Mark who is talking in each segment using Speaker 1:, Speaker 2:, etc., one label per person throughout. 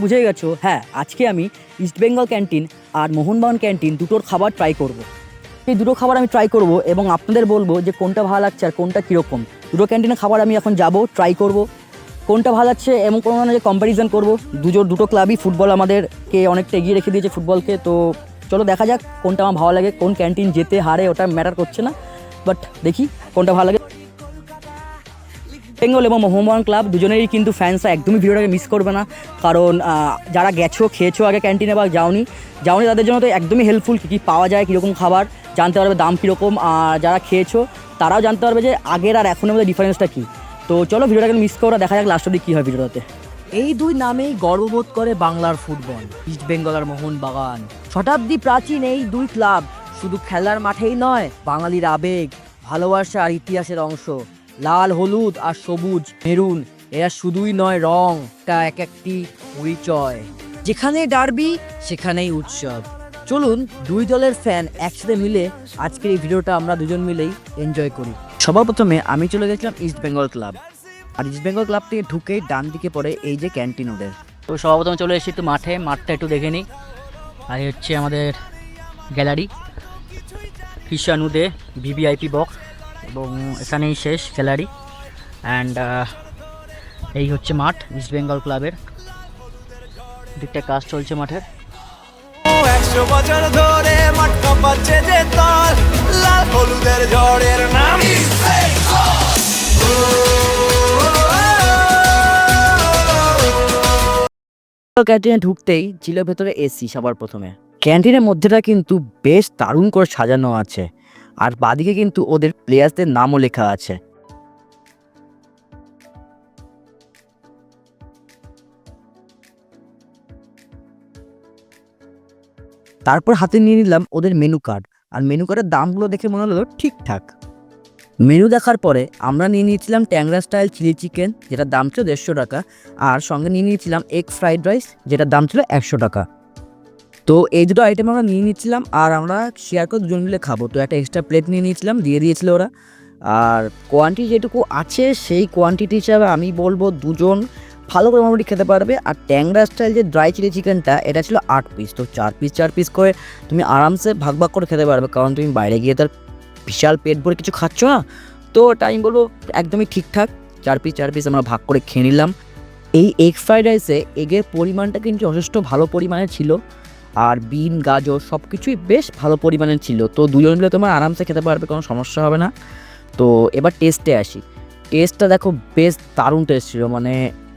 Speaker 1: বুঝে গেছো? হ্যাঁ আজকে আমি ইস্টবেঙ্গল ক্যান্টিন আর মোহনবাগান ক্যান্টিন দুটোর খাবার ট্রাই করব। এই দুটো খাবার আমি ট্রাই করব এবং আপনাদের বলব যে কোনটা ভালো লাগছে আর কোনটা কীরকম। দুটো ক্যান্টিনের খাবার আমি এখন যাব ট্রাই করব। কোনটা ভালো লাগছে এমন কোনো না যে কম্প্যারিজন করব। দুজোর দুটো ক্লাবই ফুটবল আমাদেরকে অনেকটা এগিয়ে রেখে দিয়েছে ফুটবলকে তো চলো দেখা যাক কোনটা আমার ভালো লাগে, কোন ক্যান্টিন যেতে হারে ওটা ম্যাটার করছে না। বাট দেখি কোনটা ভালো লাগে বেঙ্গল এবং মোহনবাগান ক্লাব দুজনেরই কিন্তু ফ্যান্সরা একদমই ভিডিওটাকে মিস করবে না। কারণ যারা গেছো, খেয়েছো আগে ক্যান্টিনে বা যাওনি যাওনি তাদের জন্য তো একদমই হেল্পফুল কী কী পাওয়া যায়, কীরকম খাবার, জানতে পারবে দাম কীরকম। আর যারা খেয়েছো, তারাও জানতে পারবে যে আগের আর এখনের মধ্যে ডিফারেন্সটা কী। তো চলো ভিডিওটাকে মিস করো, দেখা যাক লাস্ট অব্দি কী হয় ভিডিওটাতে এই দুই নামেই গর্ববোধ করে বাংলার ফুটবল ইস্ট বেঙ্গল আর মোহনবাগান শতাব্দী প্রাচীন এই দুই ক্লাব শুধু খেলার মাঠেই নয়, বাঙালির আবেগ ভালোবাসা আর ইতিহাসের অংশ। লাল, হলুদ আর সবুজ, মেরুন। এরা শুধুই নয়, রং। তা এক একটি পরিচয়। যেখানে ডারবি, সেখানেই উৎসব। চলুন, দুই দলের ফ্যান একসাথে মিলে আজকের এই ভিডিওটা আমরা দুজন মিলেই এনজয় করি। সবার প্রথমে আমি চলে গেছিলাম ইস্ট বেঙ্গল ক্লাব আর ইস্ট বেঙ্গল ক্লাব থেকে ঢুকে ডান দিকে পড়ে এই যে ক্যান্টিন ওদের। তো সবার প্রথমে চলে এসেছি একটু মাঠে। মাঠটা একটু দেখে নিই। আর হচ্ছে আমাদের গ্যালারি। কৃষাণুদে ভিভিআইপি বক্স এবং এখানেই শেষ গ্যালারি। অ্যান্ড এই হচ্ছে মাঠ ইস্ট বেঙ্গল ক্লাবের দিকটা কাজ চলছে মাঠের।
Speaker 2: একশো বছর ধরে মাঠ কাঁপাচ্ছে যে তার লাল হলুদের ঝড়ের নাম
Speaker 1: ক্যান্টিনে ঢুকতেই ছিল ভেতরে এসি সবার প্রথমে। ক্যান্টিনের মধ্যেটা কিন্তু বেশ দারুণ করে সাজানো আছে। আর বাদিকে কিন্তু ওদের প্লেয়ার্সদের নামও লেখা আছে। তারপর হাতে নিয়ে নিলাম ওদের মেনু কার্ড আর মেনু কার্ডের দামগুলো দেখে মনে হলো ঠিকঠাক। মেনু দেখার পরে আমরা নিয়ে নিয়েছিলাম ট্যাংরা স্টাইল চিলি চিকেন যেটার দাম ছিল দেড়শো টাকা। আর সঙ্গে নিয়ে নিয়েছিলাম এগ ফ্রাইড রাইস যেটার দাম ছিল একশো টাকা। তো এই দুটো আইটেম আমরা নিয়ে নিচ্ছিলাম আর আমরা শেয়ার করে দুজন মিলে খাব। তো একটা এক্সট্রা প্লেট নিয়ে নিয়েছিলাম, দিয়ে দিয়েছিল ওরা। আর কোয়ান্টিটি যেটুকু আছে, সেই কোয়ান্টিটি হিসাবে আমি বলব দুজন ভালো করে মোটামুটি খেতে পারবে। আর ট্যাংরা স্টাইল যে ড্রাই চিলি চিকেনটা এটা ছিল আট পিস তো চার পিস চার পিস করে তুমি আরামসে ভাগ ভাগ করে খেতে পারবে। কারণ তুমি বাইরে গিয়ে তার বিশাল পেট ভরে কিছু খাচ্ছ না। তো ওটা আমি বলব একদমই ঠিকঠাক। চার পিস চার পিস আমরা ভাগ করে খেয়ে নিলাম। এই এগ ফ্রাইড রাইসে এগের পরিমাণটা কিন্তু যথেষ্ট ভালো পরিমাণে ছিল। আর বিন, গাজর সব কিছুই বেশ ভালো পরিমাণে ছিল। তো দুজন মিলে তোমার আরামসে খেতে পারবে, কোনো সমস্যা হবে না। তো এবার টেস্টে আসি। টেস্টটা দেখো বেশ দারুণ টেস্ট ছিল মানে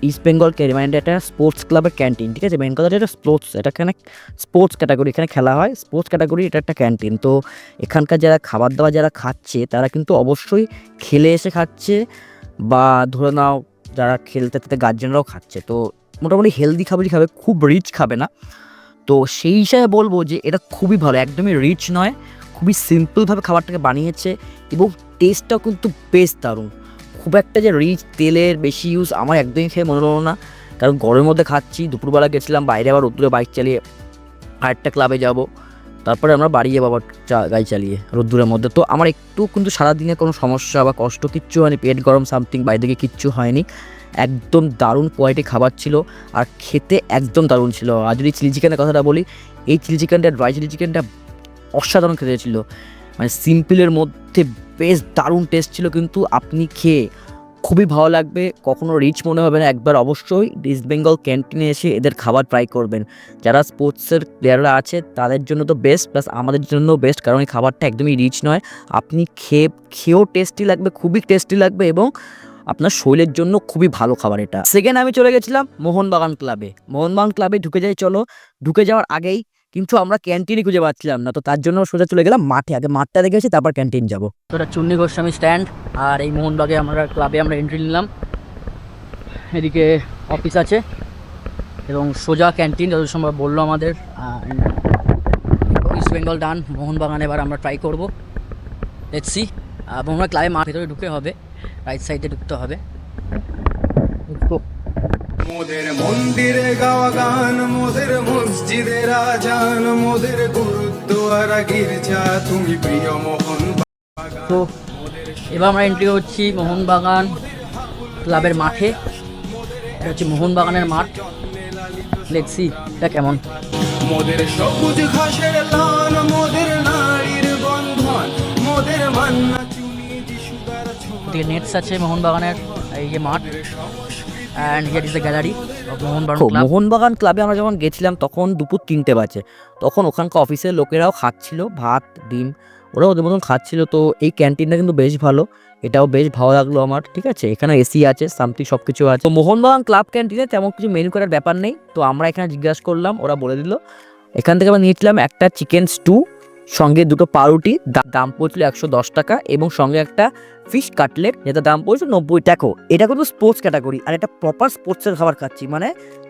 Speaker 1: ইস্ট বেঙ্গল মানে এটা স্পোর্টস ক্লাবের ক্যান্টিন, ঠিক আছে? কথা এটা স্পোর্টস, এটা এখানে স্পোর্টস ক্যাটাগরি, এখানে খেলা হয়, স্পোর্টস ক্যাটাগরি এটা একটা ক্যান্টিন। তো এখানকার যারা খাবার দাবার যারা খাচ্ছে, তারা কিন্তু অবশ্যই খেলে এসে খাচ্ছে বা ধরে নাও যারা খেলতে খেলতে গার্জেনরাও খাচ্ছে। তো মোটামুটি হেলদি খাবারই খাবে, খুব রিচ খাবে না। তো সেই হিসাবে বলব যে এটা খুবই ভালো, একদমই রিচ নয়, খুবই সিম্পলভাবে খাবারটাকে বানিয়েছে এবং টেস্টটাও কিন্তু বেশ দারুণ। খুব একটা যে রিচ তেলের বেশি ইউজ আমার একদমই খেয়ে মনে হলো না, কারণ গরমের মধ্যে খাচ্ছি, দুপুরবেলা গেছিলাম, বাইরে আবার রোদ্দুরে বাইক চালিয়ে আরেকটা ক্লাবে যাব। তারপরে আমরা বাড়ি যাব আবার চা- গাড়ি চালিয়ে রোদ্দুরের মধ্যে। তো আমার একটু কিন্তু সারাদিনে কোনো সমস্যা বা কষ্ট কিচ্ছু হয়নি, পেট গরম সামথিং বাইরে থেকে কিচ্ছু হয়নি। একদম দারুণ কোয়ালিটি খাবার ছিল আর খেতে একদম দারুণ ছিল। আর যদি চিলি চিকেনের কথাটা বলি, এই চিলি চিকেনটা ড্রাই চিলি চিকেনটা অসাধারণ খেতে ছিল। মানে সিম্পলের মধ্যে বেশ দারুণ টেস্ট ছিল, কিন্তু আপনি খেয়ে খুবই ভালো লাগবে, কখনো রিচ মনে হবে না, একবার অবশ্যই ইস্ট বেঙ্গল ক্যান্টিনে এসে এদের খাবার ট্রাই করবেন। যারা স্পোর্টসের প্লেয়াররা আছে, তাদের জন্য তো বেস্ট প্লাস আমাদের জন্য বেস্ট কারণ এই খাবারটা একদমই রিচ নয়। আপনি খেয়ে, খেয়েও টেস্টি লাগবে, খুবই টেস্টি লাগবে এবং আপনার শরীরের জন্য খুবই ভালো খাবার এটা। সেকেন্ড আমি চলে গেছিলাম মোহনবাগান ক্লাবে মোহনবাগান ক্লাবে ঢুকে যাই, চলো। ঢুকে যাওয়ার আগেই কিন্তু আমরা ক্যান্টিনই খুঁজে পাচ্ছিলাম না। তো তার জন্য সোজা চলে গেলাম মাঠে। আগে মাঠটা দেখে দেখেছি তারপর ক্যান্টিন যাব। তো এটা চুন্নি গোস্বামী স্ট্যান্ড আর এই মোহনবাগে আমরা ক্লাবে আমরা এন্ট্রি নিলাম। এদিকে অফিস আছে এবং সোজা ক্যান্টিন যত সম্ভব বলল আমাদের। ইস্ট বেঙ্গল ডান মোহনবাগান এবার আমরা ট্রাই করব। দেখছি এবং আমরা ক্লাবে মাঠ ভিতরে ঢুকে হবে রাইট সাইডে ঢুকতে হবে।
Speaker 2: মোদের মন্দিরে গাওয়া গান মোদের মসজিদের আজান মোদের গুরুদ্বারা গির্জা তুমি প্রিয় মোহন
Speaker 1: তো এবার আমরা এন্ট্রি করছি মোহনবাগান ক্লাবের মাঠে। এটা হচ্ছে মোহনবাগানের মাঠ। লেক্সি এটা কেমন।
Speaker 2: মোদের সবুজ ঘাসের লান মোদের নারীর বন্ধন মোদের মান্না
Speaker 1: নেটস আছে মোহনবাগানের এই যে মাঠ। And here is the gallery Mohun Bagan ক্লাবে আমরা যখন গেছিলাম তখন দুপুর তিনটে বাজে। তখন ওখানকার অফিসের লোকেরাও খাচ্ছিল ভাত ডিম। ওরাও ওদের মতন খাচ্ছিল। তো এই ক্যান্টিনটা কিন্তু বেশ ভালো। এটাও বেশ ভালো লাগল আমার ঠিক আছে? এখানে এসি আছে সামথিং সব কিছু আছে। তো মোহনবাগান ক্লাব ক্যান্টিনে তেমন কিছু মেনু করার ব্যাপার নেই। তো আমরা এখানে জিজ্ঞাসা করলাম ওরা বলে দিল। এখান থেকে আমরা নিয়েছিলাম একটা চিকেন স্টু সঙ্গে দুটো পাউরুটি দাম পড়ছিল একশো দশ টাকা এবং সঙ্গে একটা ফিশ কাটলেট যেটা দাম পড়ছে নব্বই দেখো এটা কিন্তু স্পোর্টস ক্যাটাগরি আর এটা প্রপার স্পোর্টসের খাবার খাচ্ছি। মানে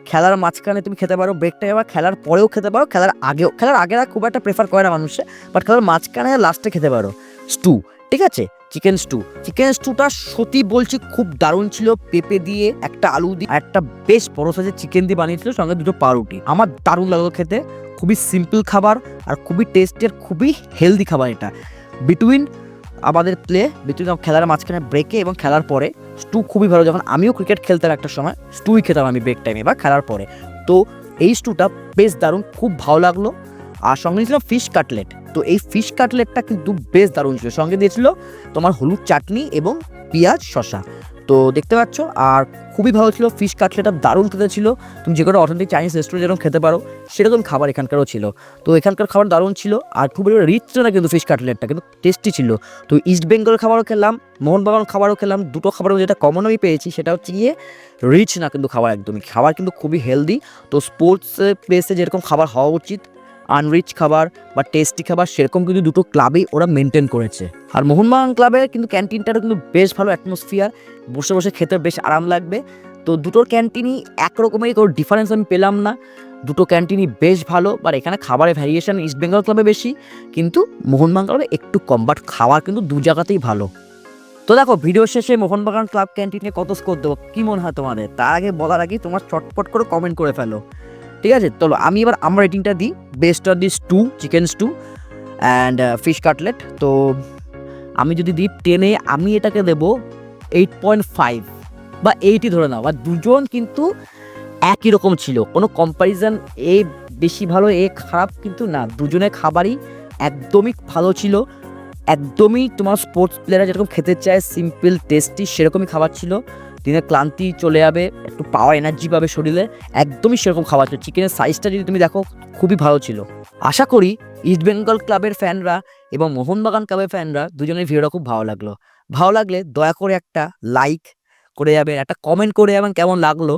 Speaker 1: খেলার মাঝখানে তুমি খেতে পারো ব্রেক টাইম খেলার পরেও খেতে পারো, খেলার আগেও। খেলার আগে আর খুব একটা প্রেফার করে না মানুষে বাট খেলার মাঝখানে লাস্টে খেতে পারো। স্টু ঠিক আছে? চিকেন স্টু চিকেন স্টুটা সত্যি বলছি খুব দারুণ ছিল, পেঁপে দিয়ে একটা আলু দিয়ে একটা বেশ বড় সাইজের চিকেন দিয়ে বানিয়েছিল, সঙ্গে দুটো পাউরুটি। আমার দারুণ লাগল খেতে। খুবই সিম্পল খাবার আর খুবই টেস্টের খুবই হেলদি খাবার এটা। বিটুইন আমাদের প্লে বিটুইন খেলার মাঝখানে ব্রেকে এবং খেলার পরে স্টু খুবই ভালো। যখন আমিও ক্রিকেট খেলতাম একটা সময় স্টুই খেতাম আমি ব্রেক টাইমে বা খেলার পরে। তো এই স্টুটা বেশ দারুণ, খুব ভালো লাগল। আর সঙ্গে দিয়েছিল ফিশ কাটলেট তো এই ফিশ কাটলেটটা কিন্তু বেশ দারুণ ছিল। সঙ্গে দিয়েছিল তোমার হলুদ চাটনি এবং পেঁয়াজ শশা তো দেখতে পাচ্ছ, আর খুবই ভালো ছিল ফিশ কাটলেটটা দারুণ খেতে ছিল। তুমি যে কোনো অথেন্টিক চাইনিজ রেস্টুরেন্ট যেরকম খেতে পারো সেরকম খাবার এখানকারও ছিল। তো এখানকার খাবার দারুণ ছিল, আর খুব রিচ ছিল না কিন্তু ফিশ কাটলেটটা কিন্তু টেস্টি ছিল। তো ইস্ট বেঙ্গল খাবারও খেলাম, মোহনবাগান খাবারও খেলাম, দুটো মধ্যে যেটা কমন আমি পেয়েছি, সেটা হচ্ছে গিয়ে রিচ না কিন্তু খাবার একদমই। খাবার কিন্তু খুবই হেলদি তো স্পোর্টস প্লেসে যেরকম খাবার হওয়া উচিত আনরিচ খাবার বা টেস্টি খাবার, সেরকম কিন্তু দুটো ক্লাবেই ওরা মেনটেন করেছে। আর মোহনবাগান ক্লাবের কিন্তু ক্যান্টিনটারও কিন্তু বেশ ভালো অ্যাটমসফিয়ার বসে বসে খেতে বেশ আরাম লাগবে। তো দুটোর ক্যান্টিনই একরকমেরই কোনো ডিফারেন্স আমি পেলাম না। দুটো ক্যান্টিনই বেশ ভালো বাট এখানে খাবারের ভ্যারিয়েশন ইস্ট বেঙ্গল ক্লাবে বেশি, কিন্তু মোহনবাগান ক্লাবে একটু কম বাট খাবার কিন্তু দু জায়গাতেই ভালো। তো দেখো ভিডিও শেষে মোহনবাগান ক্লাব ক্যান্টিনে কত স্কোর দেবো? কী মনে হয় তোমাদের? তার আগে বলার আগে তোমার চটপট করে কমেন্ট করে ফেলো। ঠিক আছে? চলো, আমি এবার আমার রেটিংটা দিই। Best of this two chicken stew and fish cutlet তো, আমি যদি দিই টেনে আমি এটাকে দেবো এইট পয়েন্ট ফাইভ বা এইটই ধরে নাও। বা দুজন কিন্তু একই রকম ছিল। কোনো কম্প্যারিজন এ বেশি ভালো, এ খারাপ কিন্তু না। দুজনের খাবারই একদমই ভালো ছিল। একদমই তোমার স্পোর্টস প্লেয়াররা যেরকম খেতে চায় সিম্পল টেস্টি সেরকমই খাবার ছিল। দিনের ক্লান্তি চলে যাবে, একটু পাওয়া এনার্জি পাবে শরীরে, একদমই সেরকম খাবার ছিল চিকেনের সাইজটা যদি তুমি দেখো, খুবই ভালো ছিল। আশা করি ইস্ট বেঙ্গল ক্লাবের ফ্যানরা এবং মোহনবাগান ক্লাবের ফ্যানরা দুজনের ভিডিওটা খুব ভালো লাগল। ভালো লাগলে দয়া করে একটা লাইক করে যাবেন, একটা কমেন্ট করে যাবেন কেমন লাগল।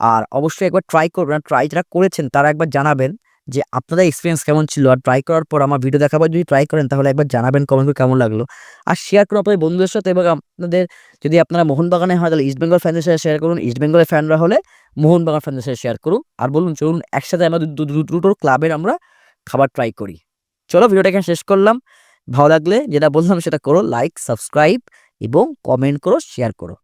Speaker 1: আর অবশ্যই একবার ট্রাই করবেন ট্রাই যারা করেছেন তারা একবার জানাবেন। যে আপনাদের এক্সপিরিয়েন্স কেমন ছিল? আর ট্রাই করার পর আমার ভিডিও দেখার পর যদি ট্রাই করেন, তাহলে একবার জানাবেন কমেন্ট করে কেমন লাগল? আর শেয়ার করুন আপনাদের বন্ধুদের সাথে এবং আপনাদের যদি আপনারা মোহনবাগানে হয়, তাহলে ইস্ট বেঙ্গল ফ্যানদের সাথে শেয়ার করুন। ইস্ট বেঙ্গলের ফ্যানরা হলে মোহনবাগান ফ্যানদের সাথে শেয়ার করুন। আর বলুন, চলুন, একসাথে দু- দুটোর ক্লাবের আমরা খাবার ট্রাই করি। চলো ভিডিওটা এখানে শেষ করলাম। ভালো লাগলে যেটা বললাম সেটা করো লাইক সাবস্ক্রাইব এবং কমেন্ট করো শেয়ার করো।